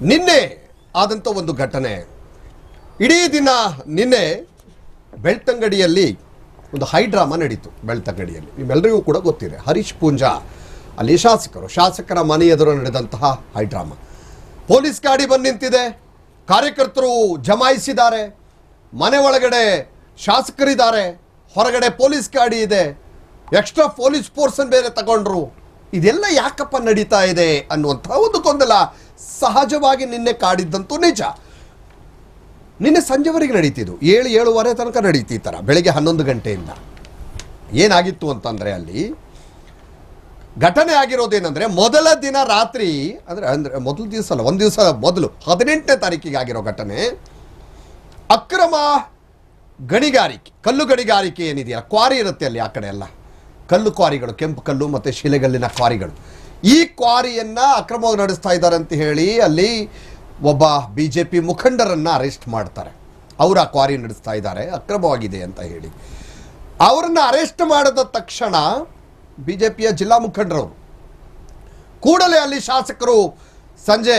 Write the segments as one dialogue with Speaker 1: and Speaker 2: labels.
Speaker 1: ನಿನ್ನೆ ಆದಂಥ ಒಂದು ಘಟನೆ. ಇಡೀ ದಿನ ನಿನ್ನೆ ಬೆಳ್ತಂಗಡಿಯಲ್ಲಿ ಒಂದು ಹೈಡ್ರಾಮಾ ನಡೀತು ಬೆಳ್ತಂಗಡಿಯಲ್ಲಿ. ನಿಮ್ಮೆಲ್ಲರಿಗೂ ಕೂಡ ಗೊತ್ತಿದೆ. ಹರೀಶ್ ಪೂಂಜಾ, ಅಲ್ಲಿ ಶಾಸಕರು, ಶಾಸಕರ ಮನೆ ಎದುರು ನಡೆದಂತಹ ಹೈಡ್ರಾಮಾ ಪೊಲೀಸ್ ಗಾಡಿ ಬಂದು ನಿಂತಿದೆ. ಕಾರ್ಯಕರ್ತರು ಜಮಾಯಿಸಿದ್ದಾರೆ. ಮನೆ ಒಳಗಡೆ ಶಾಸಕರಿದ್ದಾರೆ. ಹೊರಗಡೆ ಪೊಲೀಸ್ ಗಾಡಿ ಇದೆ. ಎಕ್ಸ್ಟ್ರಾ ಪೊಲೀಸ್ ಫೋರ್ಸನ್ನು ಬೇರೆ ತಗೊಂಡ್ರು. ಇದೆಲ್ಲ ಯಾಕಪ್ಪ ನಡೀತಾ ಇದೆ ಅನ್ನುವಂಥ ಒಂದು ಗೊಂದಲ ಸಹಜವಾಗಿ ನಿನ್ನೆ ಕಾಡಿದ್ದಂತೂ ನಿಜ. ನಿನ್ನೆ ಸಂಜೆವರೆಗೆ ನಡೀತಿದ್ದು. ಏಳು, ಏಳುವರೆ ತನಕ ನಡೀತಿ ಈ ಥರ ಬೆಳಿಗ್ಗೆ ಹನ್ನೊಂದು ಗಂಟೆಯಿಂದ. ಏನಾಗಿತ್ತು ಅಂತಂದರೆ ಅಲ್ಲಿ ಘಟನೆ ಆಗಿರೋದೇನೆಂದರೆ ಮೊದಲ ದಿನ ರಾತ್ರಿ, ಅಂದರೆ ಅಂದರೆ ಮೊದಲ ದಿವಸ ಅಲ್ಲ, ಒಂದು ದಿವಸ ಮೊದಲು, ಹದಿನೆಂಟನೇ ತಾರೀಕಿಗೆ ಆಗಿರೋ ಘಟನೆ. ಅಕ್ರಮ ಗಣಿಗಾರಿಕೆ, ಕಲ್ಲು ಗಣಿಗಾರಿಕೆ ಏನಿದೆಯಲ್ಲ, ಕ್ವಾರಿ ಇರುತ್ತೆ ಅಲ್ಲಿ ಆ ಕಡೆ ಎಲ್ಲ. ಕಲ್ಲು ಕ್ವಾರಿಗಳು, ಕೆಂಪು ಕಲ್ಲು ಮತ್ತು ಶಿಲೆಗಲ್ಲಿನ ಕ್ವಾರಿಗಳು. ಈ ಕ್ವಾರಿಯನ್ನು ಅಕ್ರಮವಾಗಿ ನಡೆಸ್ತಾ ಇದ್ದಾರೆ ಅಂತ ಹೇಳಿ ಅಲ್ಲಿ ಒಬ್ಬ ಬಿ ಜೆ ಪಿ ಮುಖಂಡರನ್ನು ಅರೆಸ್ಟ್ ಮಾಡ್ತಾರೆ. ಅವರು ಆ ಕ್ವಾರಿ ನಡೆಸ್ತಾ ಇದ್ದಾರೆ, ಅಕ್ರಮವಾಗಿದೆ ಅಂತ ಹೇಳಿ. ಅವರನ್ನು ಅರೆಸ್ಟ್ ಮಾಡಿದ ತಕ್ಷಣ ಬಿ ಜೆ ಪಿಯ ಜಿಲ್ಲಾ ಮುಖಂಡರವರು ಕೂಡಲೇ ಅಲ್ಲಿ ಶಾಸಕರು ಸಂಜೆ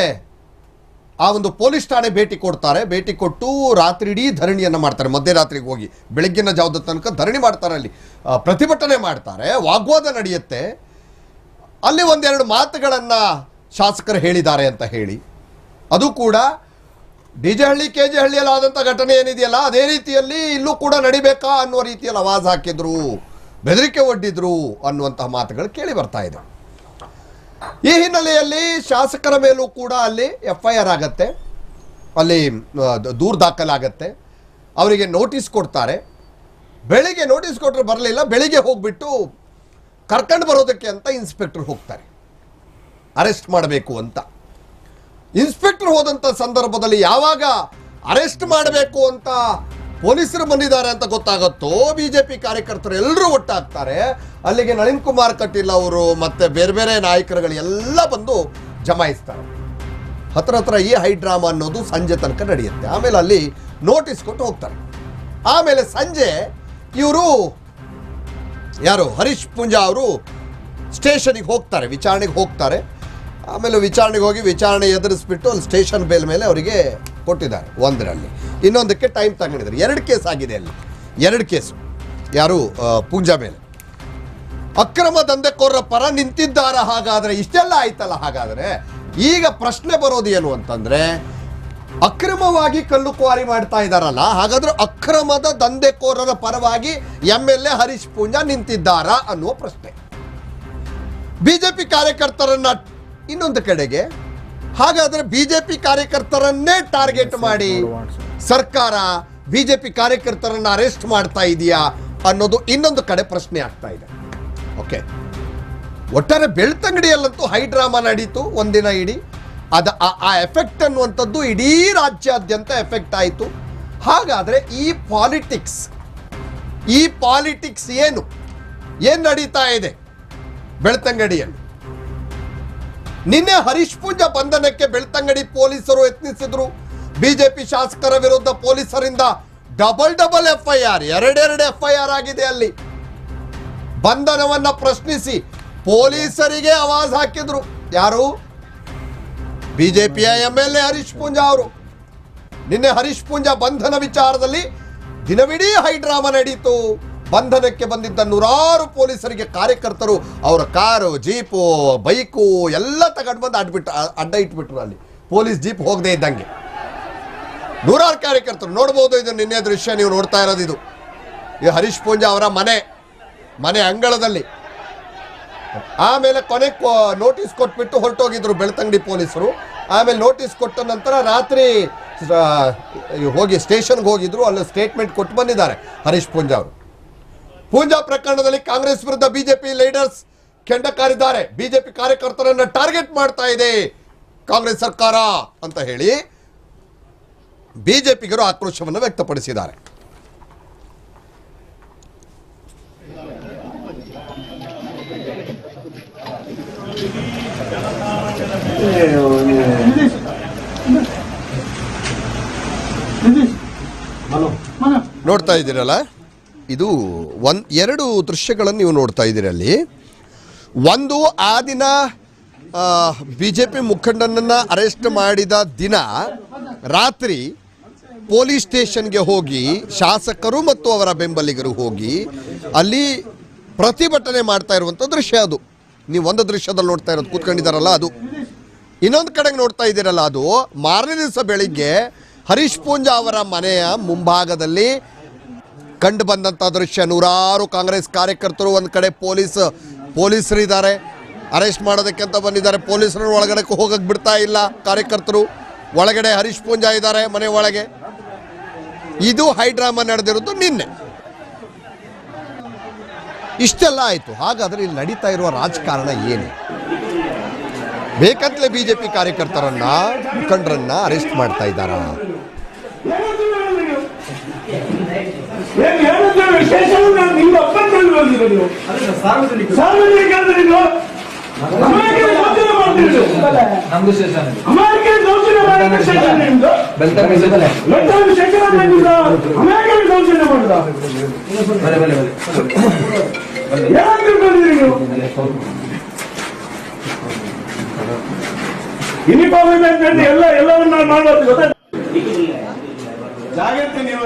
Speaker 1: ಆ ಒಂದು ಪೊಲೀಸ್ ಠಾಣೆ ಭೇಟಿ ಕೊಡ್ತಾರೆ. ಭೇಟಿ ಕೊಟ್ಟು ರಾತ್ರಿ ಇಡೀ ಧರಣಿಯನ್ನು ಮಾಡ್ತಾರೆ. ಮಧ್ಯರಾತ್ರಿಗೆ ಹೋಗಿ ಬೆಳಗ್ಗಿನ ಜಾವದ ತನಕ ಧರಣಿ ಮಾಡ್ತಾರೆ ಅಲ್ಲಿ. ಪ್ರತಿಭಟನೆ ಮಾಡ್ತಾರೆ. ವಾಗ್ವಾದ ನಡೆಯುತ್ತೆ. ಅಲ್ಲಿ ಒಂದೆರಡು ಮಾತುಗಳನ್ನು ಶಾಸಕರು ಹೇಳಿದ್ದಾರೆ ಅಂತ ಹೇಳಿ. ಅದು ಕೂಡ D J Halli, K J ಹಳ್ಳಿಯಲ್ಲಿ ಆದಂಥ ಘಟನೆ ಏನಿದೆಯಲ್ಲ, ಅದೇ ರೀತಿಯಲ್ಲಿ ಇಲ್ಲೂ ಕೂಡ ನಡಿಬೇಕಾ ಅನ್ನುವ ರೀತಿಯಲ್ಲಿ ಆವಾಜ್ ಹಾಕಿದ್ರು, ಬೆದರಿಕೆ ಒಡ್ಡಿದ್ರು ಅನ್ನುವಂತಹ ಮಾತುಗಳು ಕೇಳಿ ಬರ್ತಾ ಇದೆ. ಈ ಹಿನ್ನೆಲೆಯಲ್ಲಿ ಶಾಸಕರ ಮೇಲೂ ಕೂಡ ಅಲ್ಲಿ ಎಫ್ ಐ ಆರ್ ಆಗತ್ತೆ, ಅಲ್ಲಿ ದೂರು ದಾಖಲಾಗತ್ತೆ. ಅವರಿಗೆ ನೋಟಿಸ್ ಕೊಡ್ತಾರೆ. ಬೆಳಿಗ್ಗೆ ನೋಟಿಸ್ ಕೊಟ್ಟರೆ ಬರಲಿಲ್ಲ, ಬೆಳಿಗ್ಗೆ ಹೋಗ್ಬಿಟ್ಟು ಕರ್ಕೊಂಡು ಬರೋದಕ್ಕೆ ಅಂತ ಇನ್ಸ್ಪೆಕ್ಟರ್ ಹೋಗ್ತಾರೆ. ಅರೆಸ್ಟ್ ಮಾಡಬೇಕು ಅಂತ. ಇನ್ಸ್ಪೆಕ್ಟರ್ ಹೋದಂಥ ಸಂದರ್ಭದಲ್ಲಿ ಯಾವಾಗ ಅರೆಸ್ಟ್ ಮಾಡಬೇಕು ಅಂತ ಪೊಲೀಸರು ಬಂದಿದ್ದಾರೆ ಅಂತ ಗೊತ್ತಾಗುತ್ತೋ ಪಿ ಕಾರ್ಯಕರ್ತರು ಎಲ್ಲರೂ ಒಟ್ಟಾಗ್ತಾರೆ. ಅಲ್ಲಿಗೆ ನಳಿನ್ ಕುಮಾರ್ ಕಟೀಲ್ ಅವರು ಮತ್ತೆ ಬೇರೆ ಬೇರೆ ನಾಯಕರುಗಳು ಎಲ್ಲ ಬಂದು ಜಮಾಯಿಸ್ತಾರೆ. ಹತ್ರ ಹತ್ರ ಈ ಹೈ ಡ್ರಾಮಾ ಅನ್ನೋದು ಸಂಜೆ ತನಕ ನಡೆಯುತ್ತೆ. ಆಮೇಲೆ ಅಲ್ಲಿ ನೋಟಿಸ್ ಕೊಟ್ಟು ಹೋಗ್ತಾರೆ. ಆಮೇಲೆ ಸಂಜೆ ಇವರು ಯಾರು? ಹರೀಶ್ ಪೂಂಜಾ ಅವರು ಸ್ಟೇಷನಿಗೆ ಹೋಗ್ತಾರೆ, ವಿಚಾರಣೆಗೆ ಹೋಗ್ತಾರೆ. ಆಮೇಲೆ ವಿಚಾರಣೆಗೆ ಹೋಗಿ ವಿಚಾರಣೆ ಎದುರಿಸ್ಬಿಟ್ಟು ಅಲ್ಲಿ ಸ್ಟೇಷನ್ ಬೇಲ್ ಮೇಲೆ ಅವರಿಗೆ ಕೊಟ್ಟಿದ್ದಾರೆ ಒಂದರಲ್ಲಿ. ಇನ್ನೊಂದಕ್ಕೆ ಟೈಮ್ ತಗೊಂಡಿದ್ದಾರೆ. ಎರಡು ಕೇಸ್ ಆಗಿದೆ ಅಲ್ಲಿ. ಎರಡು ಕೇಸು. ಯಾರು? ಪೂಂಜಾ ಮೇಲೆ. ಅಕ್ರಮ ದಂಧೆಕೋರರ ಪರ ನಿಂತಿದ್ದಾರ ಹಾಗಾದರೆ? ಇಷ್ಟೆಲ್ಲ ಆಯ್ತಲ್ಲ ಹಾಗಾದರೆ? ಈಗ ಪ್ರಶ್ನೆ ಬರೋದು ಏನು ಅಂತಂದ್ರೆ ಅಕ್ರಮವಾಗಿ ಕಲ್ಲು ಕ್ವಾರಿ ಮಾಡ್ತಾ ಇದ್ದಾರಲ್ಲ ಹಾಗಾದ್ರೆ ಅಕ್ರಮದ ದಂಧೆಕೋರರ ಪರವಾಗಿ M L A Harish Poonja ನಿಂತಿದ್ದಾರಾ ಅನ್ನುವ ಪ್ರಶ್ನೆ. ಬಿಜೆಪಿ ಕಾರ್ಯಕರ್ತರನ್ನ ಇನ್ನೊಂದು ಕಡೆಗೆ, ಹಾಗಾದ್ರೆ ಬಿಜೆಪಿ ಕಾರ್ಯಕರ್ತರನ್ನೇ ಟಾರ್ಗೆಟ್ ಮಾಡಿ ಸರ್ಕಾರ ಬಿಜೆಪಿ ಕಾರ್ಯಕರ್ತರನ್ನ ಅರೆಸ್ಟ್ ಮಾಡ್ತಾ ಇದೆಯಾ ಅನ್ನೋದು ಇನ್ನೊಂದು ಕಡೆ ಪ್ರಶ್ನೆ ಆಗ್ತಾ ಇದೆ. ಓಕೆ ಒಟ್ಟಾರೆ ಬೆಳ್ತಂಗಡಿಯಲ್ಲಂತೂ ಹೈ ಡ್ರಾಮಾ ನಡೀತು ಒಂದಿನ ಇಡೀ. ಅದ ಆ- ಎಫೆಕ್ಟ್ ಅನ್ನುವಂಥದ್ದು ಇಡೀ ರಾಜ್ಯಾದ್ಯಂತ ಎಫೆಕ್ಟ್ ಆಯಿತು. ಹಾಗಾದರೆ ಈ ಪಾಲಿಟಿಕ್ಸ್ ಈ ಪಾಲಿಟಿಕ್ಸ್ ಏನು? ಏನು ನಡೀತಾ ಇದೆ? ಬೆಳ್ತಂಗಡಿಯಲ್ಲಿ. ನಿನ್ನೆ ಹರೀಶ್ ಪೂಜ ಬಂಧನಕ್ಕೆ ಬೆಳ್ತಂಗಡಿ ಪೊಲೀಸರು ಯತ್ನಿಸಿದ್ರು. ಬಿಜೆಪಿ ಶಾಸಕರ ವಿರುದ್ಧ ಪೊಲೀಸರಿಂದ double double F I R ಎರಡೆರಡು ಎಫ್ ಐ ಆಗಿದೆ ಅಲ್ಲಿ. ಬಂಧನವನ್ನ ಪ್ರಶ್ನಿಸಿ ಪೊಲೀಸರಿಗೆ ಆವಾಜ್ ಹಾಕಿದ್ರು. ಯಾರು? ಬಿಜೆಪಿಯ M L A Harish Poonja ಅವರು. ನಿನ್ನೆ ಹರೀಶ್ ಪೂಂಜಾ ಬಂಧನ ವಿಚಾರದಲ್ಲಿ ದಿನವಿಡೀ ಹೈಡ್ರಾಮಾ ನಡೀತು ಬಂಧನಕ್ಕೆ ಬಂದಿದ್ದ ನೂರಾರು ಪೊಲೀಸರಿಗೆ ಕಾರ್ಯಕರ್ತರು ಅವರ ಕಾರು, ಜೀಪು, ಬೈಕು ಎಲ್ಲ ತಗೊಂಡು ಬಂದು ಅಡ್ಬಿಟ್ಟು ಅಡ್ಡ ಇಟ್ಬಿಟ್ರು ಅಲ್ಲಿ. ಪೊಲೀಸ್ ಜೀಪ್ ಹೋಗದೆ ಇದ್ದಂಗೆ. ನೂರಾರು ಕಾರ್ಯಕರ್ತರು ನೋಡ್ಬೋದು ಇದು ನಿನ್ನೆ ದೃಶ್ಯ ನೀವು ನೋಡ್ತಾ ಇರೋದು ಇದು. ಈ ಹರೀಶ್ ಪೂಂಜಾ ಅವರ ಮನೆ ಮನೆ ಅಂಗಳದಲ್ಲಿ. ಆಮೇಲೆ ಕೊನೆ ನೋಟಿಸ್ ಕೊಟ್ಬಿಟ್ಟು ಹೊರಟೋಗಿದ್ರು ಬೆಳ್ತಂಗಡಿ ಪೊಲೀಸರು. ಆಮೇಲೆ ನೋಟಿಸ್ ಕೊಟ್ಟ ನಂತರ ರಾತ್ರಿ ಹೋಗಿ ಸ್ಟೇಷನ್ಗೆ ಹೋಗಿದ್ರು, ಅಲ್ಲಿ ಸ್ಟೇಟ್ಮೆಂಟ್ ಕೊಟ್ಟು ಬಂದಿದ್ದಾರೆ ಹರೀಶ್ ಪೂಂಜಾ ಅವರು. ಪೂಂಜಾ ಪ್ರಕರಣದಲ್ಲಿ ಕಾಂಗ್ರೆಸ್ ವಿರುದ್ಧ ಬಿಜೆಪಿ ಲೀಡರ್ಸ್ ಕೆಂಡಕಾರಿದ್ದಾರೆ ಬಿಜೆಪಿ ಕಾರ್ಯಕರ್ತರನ್ನ ಟಾರ್ಗೆಟ್ ಮಾಡ್ತಾ ಇದೆ ಕಾಂಗ್ರೆಸ್ ಸರ್ಕಾರ ಅಂತ ಹೇಳಿ ಬಿಜೆಪಿಗರು ಆಕ್ರೋಶವನ್ನು ವ್ಯಕ್ತಪಡಿಸಿದ್ದಾರೆ. ನೋಡ್ತಾ ಇದ್ದೀರಲ್ಲ? ಇದು ಒಂದ್, ಎರಡು ದೃಶ್ಯಗಳನ್ನು ನೀವು ನೋಡ್ತಾ ಇದ್ದೀರಲ್ಲಿ ಒಂದು ಆ ದಿನ ಬಿ ಜೆ ಪಿ ಮುಖಂಡನನ್ನು ಅರೆಸ್ಟ್ ಮಾಡಿದ ದಿನ ರಾತ್ರಿ ಪೊಲೀಸ್ ಸ್ಟೇಷನ್ಗೆ ಹೋಗಿ ಶಾಸಕರು ಮತ್ತು ಅವರ ಬೆಂಬಲಿಗರು ಹೋಗಿ ಅಲ್ಲಿ ಪ್ರತಿಭಟನೆ ಮಾಡ್ತಾ ಇರುವಂಥ ದೃಶ್ಯ ಅದು. ನೀವು ಒಂದು ದೃಶ್ಯದಲ್ಲಿ ನೋಡ್ತಾ ಇರೋದು, ಕೂತ್ಕೊಂಡಿದ್ದಾರಲ್ಲ ಅದು. ಇನ್ನೊಂದು ಕಡೆಗೆ ನೋಡ್ತಾ ಇದ್ದೀರಲ್ಲ ಅದು, ಮಾರನೇ ದಿವಸ ಬೆಳಿಗ್ಗೆ ಹರೀಶ್ ಪೂಂಜಾ ಅವರ ಮನೆಯ ಮುಂಭಾಗದಲ್ಲಿ ಕಂಡು ಬಂದಂಥ ದೃಶ್ಯ. ನೂರಾರು ಕಾಂಗ್ರೆಸ್ ಕಾರ್ಯಕರ್ತರು, ಒಂದು ಕಡೆ ಪೊಲೀಸ್ ಪೊಲೀಸರು ಇದ್ದಾರೆ ಅರೆಸ್ಟ್ ಮಾಡೋದಕ್ಕೆ ಅಂತ ಬಂದಿದ್ದಾರೆ. ಪೊಲೀಸರು ಒಳಗಡೆ ಹೋಗಕ್ಕೆ ಬಿಡ್ತಾ ಇಲ್ಲ ಕಾರ್ಯಕರ್ತರು. ಒಳಗಡೆ ಹರೀಶ್ ಪೂಂಜಾ ಇದ್ದಾರೆ ಮನೆ ಒಳಗೆ. ಇದು ಹೈಡ್ರಾಮಾ ನಡೆದಿರೋದು ನಿನ್ನೆ. ಇಷ್ಟೆಲ್ಲ ಆಯಿತು. ಹಾಗಾದರೆ ಇಲ್ಲಿ ನಡೀತಾ ಇರುವ ರಾಜಕಾರಣ ಏನು? ಬೇಕಂತಲೇ ಪಿ ಕಾರ್ಯಕರ್ತರನ್ನ ಮುಖಂಡರನ್ನ ಅರೆಸ್ಟ್ ಮಾಡ್ತಾ ಇದ್ದಾರ?
Speaker 2: ಸಾರ್ವಜನಿಕ ಯೂನಿಫಾರ್ಮ್ ಅಂತ ಎಲ್ಲ ಎಲ್ಲರನ್ನ ಮಾಡೋದು ಗೊತ್ತಾ ಜಾಗ್ರತೆ ನೀವು